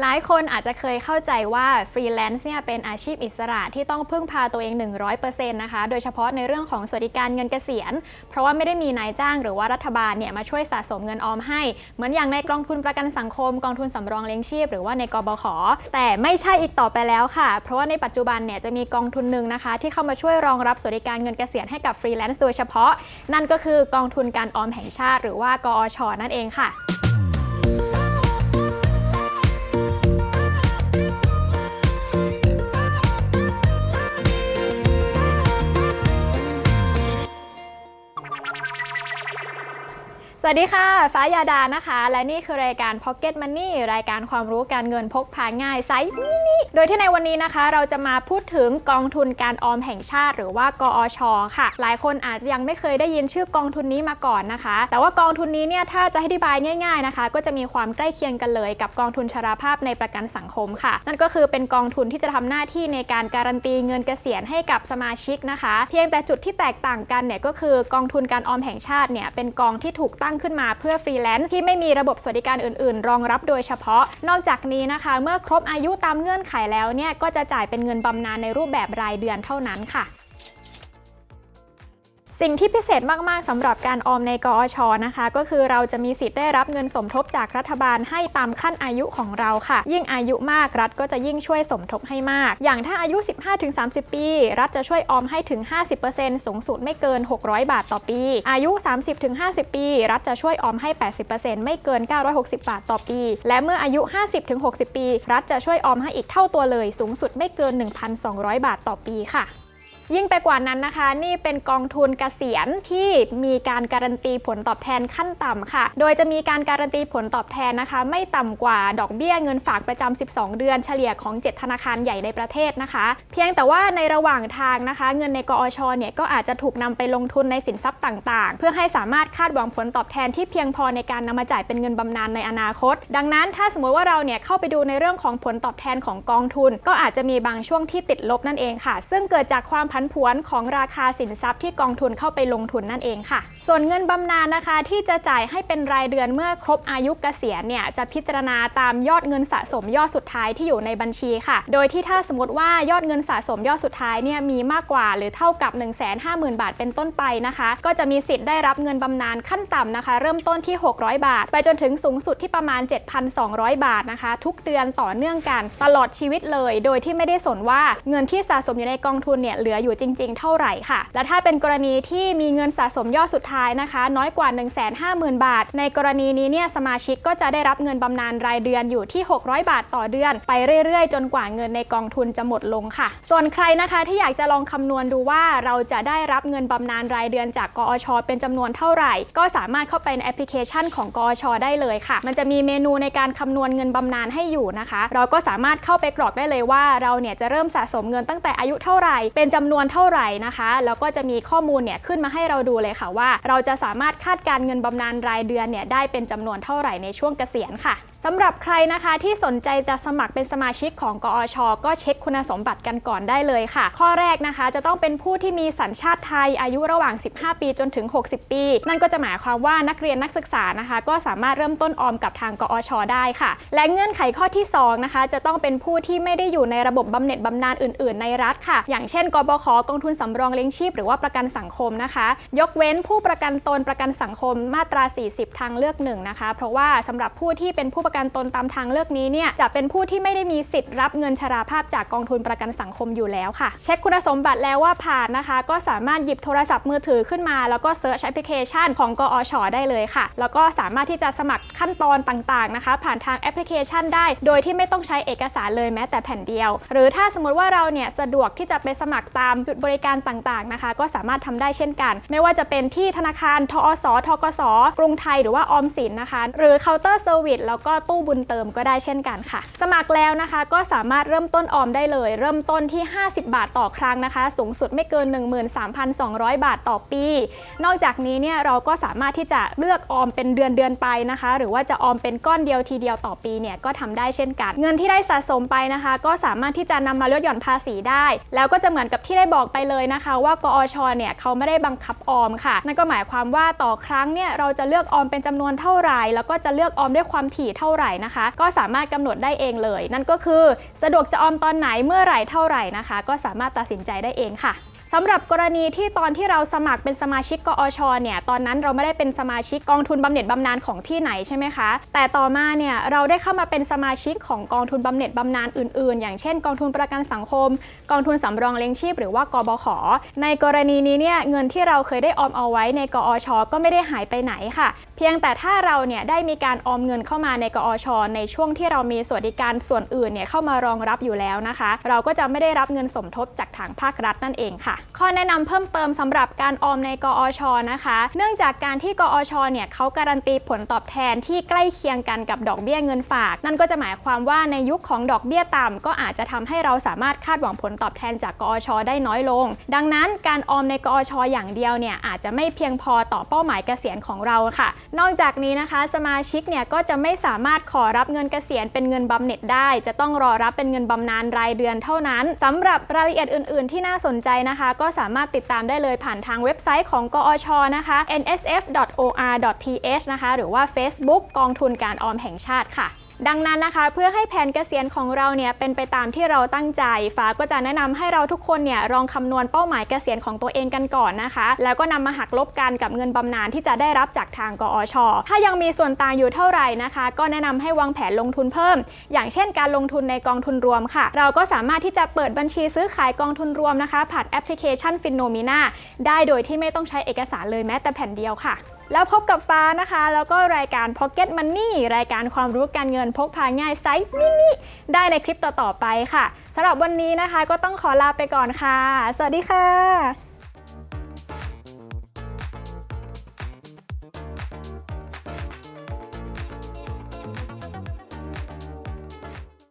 หลายคนอาจจะเคยเข้าใจว่าฟรีแลนซ์เนี่ยเป็นอาชีพอิสระที่ต้องพึ่งพาตัวเอง 100%นะคะ โดยเฉพาะในเรื่องของสวัสดิการเงินเกษียณ เพราะว่าไม่ได้มีนายจ้างหรือว่ารัฐบาลเนี่ยมาช่วยสะสมเงินออมให้ เหมือนอย่างในกองทุนประกันสังคม กองทุนสำรองเลี้ยงชีพ หรือว่าในกบข แต่ไม่ใช่อีกต่อไปแล้วค่ะ เพราะว่าในปัจจุบันเนี่ยจะมีกองทุนหนึ่งนะคะ ที่เข้ามาช่วยรองรับสวัสดิการเงินเกษียณให้กับฟรีแลนซ์โดยเฉพาะ นั่นก็คือกองทุนการออมแห่งชาติ หรือว่ากอชนั่นเองค่ะ สวัสดีค่ะ ฟ้ายาดานะคะ และนี่คือรายการ Pocket Money รายการความรู้การเงินพกพาง่ายไซส์มินิโดยที่ในวันนี้นะคะ เราจะมาพูดถึงกองทุนการออมแห่งชาติ หรือว่ากอชค่ะ หลายคนอาจจะยังไม่เคยได้ยินชื่อกองทุนนี้มาก่อนนะคะ แต่ว่ากองทุนนี้เนี่ยถ้าจะอธิบายง่าย ๆนะคะ ก็จะมีความใกล้เคียงกันเลยกับกองทุนชราภาพในประกันสังคมค่ะ นั่นก็คือเป็นกองทุนที่จะทำหน้าที่ในการการันตีเงินเกษียณให้กับสมาชิกนะคะ เพียงแต่จุดที่แตกต่างกันเนี่ยก็คือกองทุนการออมแห่งชาติเนี่ยเป็นกองที่ถูกตั้งขึ้นมาเพื่อฟรีแลนซ์ที่ไม่มีระบบสวัสดิการอื่น ๆ รองรับโดยเฉพาะ นอกจากนี้นะคะ เมื่อครบอายุตามเงื่อนไขแล้วเนี่ยก็จะจ่ายเป็นเงินบำนาญในรูปแบบรายเดือนเท่านั้นค่ะ สิ่งที่พิเศษมาก ๆสำหรับการออมในกอชนะคะ ก็คือเราจะมีสิทธิ์ได้รับเงินสมทบจากรัฐบาลให้ตามขั้นอายุของเราค่ะ ยิ่งอายุมากรัฐก็จะยิ่งช่วยสมทบให้มาก อย่างถ้าอายุ 15-30 ปี รัฐจะช่วยออมให้ถึง 50%สูงสุดไม่เกิน 600 บาทต่อปี อายุ 30-50 ปี รัฐจะช่วยออมให้ 80%ไม่เกิน 960 บาทต่อปี และเมื่ออายุ 50-60 ปี รัฐจะช่วยออมให้อีกเท่าตัวเลย สูงสุดไม่เกิน 1,200 บาทต่อปีค่ะ ยิ่งไปกว่านั้นนะคะ นี่เป็นกองทุนเกษียณที่มีการการันตีผลตอบแทนขั้นต่ำค่ะ โดยจะมีการการันตีผลตอบแทนนะคะ ไม่ต่ำกว่าดอกเบี้ยเงินฝากประจำ 12 เดือนเฉลี่ยของ 7 ธนาคารใหญ่ในประเทศนะคะ เพียงแต่ว่าในระหว่างทางนะคะ เงินในกอชเนี่ยก็อาจจะถูกนำไปลงทุนในสินทรัพย์ต่าง ๆ เพื่อให้สามารถคาดหวังผลตอบแทนที่เพียงพอในการนำมาจ่ายเป็นเงินบำนาญในอนาคต ดังนั้นถ้าสมมติว่าเราเนี่ยเข้าไปดูในเรื่องของผลตอบแทนของกองทุน ก็อาจจะมีบางช่วงที่ติดลบนั่นเองค่ะ ซึ่งเกิดจากความผันผวนของราคาสินทรัพย์ที่กองทุนเข้าไปลงทุนนั่นเองค่ะ ส่วนเงินบำนาญนะคะ ที่จะจ่ายให้เป็นรายเดือนเมื่อครบอายุเกษียณเนี่ยจะพิจารณาตามยอดเงินสะสมยอดสุดท้ายที่อยู่ในบัญชีค่ะ โดยที่ถ้าสมมติว่ายอดเงินสะสมยอดสุดท้ายเนี่ยมีมากกว่าหรือเท่ากับ 1 5 0 0 0 0 บาทเป็นต้นไปนะคะ ก็จะมีสิทธิ์ได้รับเงินบำนาญขั้นต่ำนะคะ เริ่มต้นที่ 600 บาท ไปจนถึงสูงสุดที่ประมาณ 7,200 บาทนะคะ ทุกเดือนต่อเนื่องกันตลอดชีวิตเลย โดยที่ไม่ได้สนว่าเงินที่สะสมอยู่ในกองทุนเนี่ยเหลืออยู่จริง ๆ เท่าไหร่ค่ะ และถ้าเป็นกรณีที่มีเงินสะสมยอดสุดท้ายนะคะ น้อยกว่า 150,000 บาท ในกรณีนี้เนี่ยสมาชิกก็จะได้รับเงินบำนาญรายเดือนอยู่ที่ 600 บาทต่อเดือน ไปเรื่อยๆ จนกว่าเงินในกองทุนจะหมดลงค่ะ ส่วนใครนะคะที่อยากจะลองคำนวณดูว่าเราจะได้รับเงินบำนาญรายเดือนจากกอช เป็นจำนวนเท่าไหร่ ก็สามารถเข้าไปในแอปพลิเคชันของกอช ได้เลยค่ะ มันจะมีเมนูในการคำนวณเงินบำนาญให้อยู่นะคะ เราก็สามารถเข้าไปกรอกได้เลยว่าเราเนี่ยจะเริ่มสะสมเงินตั้งแต่อายุเท่าไหร่ เป็นจำำนวนเท่าไหร่นะคะ แล้วก็จะมีข้อมูลเนี่ยขึ้นมาให้เราดูเลยค่ะว่า เราจะสามารถคาดการเงินบำนาญรายเดือนเนี่ยได้เป็นจำนวนเท่าไหร่ในช่วงเกษียณค่ะ สำหรับใครนะคะที่สนใจจะสมัครเป็นสมาชิกของกอช ก็เช็คคุณสมบัติกันก่อนได้เลยค่ะ ข้อแรกนะคะจะต้องเป็นผู้ที่มีสัญชาติไทยอายุระหว่าง 15 ปีจนถึง 60 ปี นั่นก็จะหมายความว่านักเรียนนักศึกษานะคะ ก็สามารถเริ่มต้นออมกับทางกอช ได้ค่ะ และเงื่อนไขข้อที่ 2 นะคะ จะต้องเป็นผู้ที่ไม่ได้อยู่ในระบบบำเหน็จบำนาญอื่น ๆ ในรัฐค่ะ อย่างเช่นกบขกองทุนสำรองเลี้ยงชีพหรือว่าประกันสังคมนะคะ ยกเว้นผู้ประกันตนประกันสังคมมาตรา 40 ทางเลือกหนึ่งนะคะเพราะว่าสำหรับผู้ที่เป็นผู้ประกันตนตามทางเลือกนี้เนี่ยจะเป็นผู้ที่ไม่ได้มีสิทธิ์รับเงินชราภาพจากกองทุนประกันสังคมอยู่แล้วค่ะ เช็คคุณสมบัติแล้วว่าผ่านนะคะ ก็สามารถหยิบโทรศัพท์มือถือขึ้นมา แล้วก็เซิร์ชแอปพลิเคชันของกอชได้เลยค่ะ แล้วก็สามารถที่จะสมัครขั้นตอนต่างๆนะคะ ผ่านทางแอปพลิเคชันได้ โดยที่ไม่ต้องใช้เอกสารเลยแม้แต่แผ่นเดียว หรือถ้าสมมติว่าเราเนี่ยสะดวกที่จะไปสมัครตามจุดบริการต่างๆนะคะ ก็สามารถทำได้เช่นกัน ไม่ว่าจะเป็นที่ธนาคารทอสทกสกรุงไทยหรือว่าออมสินนะคะ หรือเคาน์เตอร์เซอร์วิสแล้วก็ตู้บุญเติมก็ได้เช่นกันค่ะ สมัครแล้วนะคะก็สามารถเริ่มต้นออมได้เลย เริ่มต้นที่ 50 บาทต่อครั้งนะคะ สูงสุดไม่เกิน 13,200 บาทต่อปี นอกจากนี้เนี่ยเราก็สามารถที่จะเลือกออมเป็นเดือนเดือนไปนะคะ หรือว่าจะออมเป็นก้อนเดียวทีเดียวต่อปีเนี่ยก็ทำได้เช่นกัน เงินที่ได้สะสมไปนะคะ ก็สามารถที่จะนำมาลดหย่อนภาษีได้ แล้วก็จะเหมือนกับที่ได้บอกไปเลยนะคะ ว่ากอชเนี่ยเขาไม่ได้บังคับออมค่ะ นั่นก็หมายความว่าต่อครั้งเนี่ยเราจะเลือกออมเป็นจำนวนเท่าไหร่แล้วก็จะเลือกออมด้วยความถี่เท่าไหร่นะคะ ก็สามารถกำหนดได้เองเลย นั่นก็คือสะดวกจะออมตอนไหนเมื่อไหร่เท่าไหร่นะคะ ก็สามารถตัดสินใจได้เองค่ะ สำหรับกรณีที่ตอนที่เราสมัครเป็นสมาชิกกอชเนี่ยตอนนั้นเราไม่ได้เป็นสมาชิกกองทุนบำเหน็จบำนาญของที่ไหนใช่ไหมคะ แต่ต่อมาเนี่ยเราได้เข้ามาเป็นสมาชิกของกองทุนบำเหน็จบำนาญอื่นๆ อย่างเช่น กองทุนประกันสังคม กองทุนสำรองเลี้ยงชีพ หรือว่ากบข ในกรณีนี้เนี่ยเงินที่เราเคยได้ออมเอาไว้ในกอชก็ไม่ได้หายไปไหนค่ะ เพียงแต่ถ้าเราเนี่ยได้มีการออมเงินเข้ามาในกอชในช่วงที่เรามีสวัสดิการส่วนอื่นเนี่ยเข้ามารองรับอยู่แล้วนะคะ เราก็จะไม่ได้รับเงินสมทบจากทางภาครัฐนั่นเองค่ะข้อแนะนำเพิ่มเติมสำหรับการออมในกอชนะคะ เนื่องจากการที่กอชเนี่ยเขาการันตีผลตอบแทนที่ใกล้เคียงกันกับดอกเบี้ยเงินฝาก นั่นก็จะหมายความว่าในยุคของดอกเบี้ยต่ำก็อาจจะทำให้เราสามารถคาดหวังผลตอบแทนจากกอชได้น้อยลง ดังนั้นการออมในกอชอย่างเดียวเนี่ยอาจจะไม่เพียงพอต่อเป้าหมายเกษียณของเราค่ะ นอกจากนี้นะคะ สมาชิกเนี่ยก็จะไม่สามารถขอรับเงินเกษียณเป็นเงินบำเหน็จได้ จะต้องรอรับเป็นเงินบำนาญรายเดือนเท่านั้นสำหรับรายละเอียดอื่น ๆ ที่น่าสนใจนะคะก็สามารถติดตามได้เลยผ่านทางเว็บไซต์ของกอชนะคะ nsf.or.th นะคะ หรือว่า Facebook กองทุนการออมแห่งชาติค่ะ ดังนั้นนะคะเพื่อให้แผนเกษียณของเราเนี่ยเป็นไปตามที่เราตั้งใจ ฟ้าก็จะแนะนำให้เราทุกคนเนี่ยลองคำนวณเป้าหมายเกษียณของตัวเองกันก่อนนะคะ แล้วก็นำมาหักลบกันกับเงินบำนาญที่จะได้รับจากทางกอช ถ้ายังมีส่วนต่างอยู่เท่าไหร่นะคะ ก็แนะนำให้วางแผนลงทุนเพิ่ม อย่างเช่นการลงทุนในกองทุนรวมค่ะ เราก็สามารถที่จะเปิดบัญชีซื้อขายกองทุนรวมนะคะ ผ่านแอปพลิเคชันฟินโนมิน่าได้โดยที่ไม่ต้องใช้เอกสารเลยแม้แต่แผ่นเดียวค่ะ แล้วพบกับฟ้านะคะ แล้วก็รายการ Pocket Money รายการความรู้การเงินพกพาง่ายไซส์มินิได้ในคลิปต่อๆไปค่ะสำหรับวันนี้นะคะ ก็ต้องขอลาไปก่อนค่ะ สวัสดีค่ะ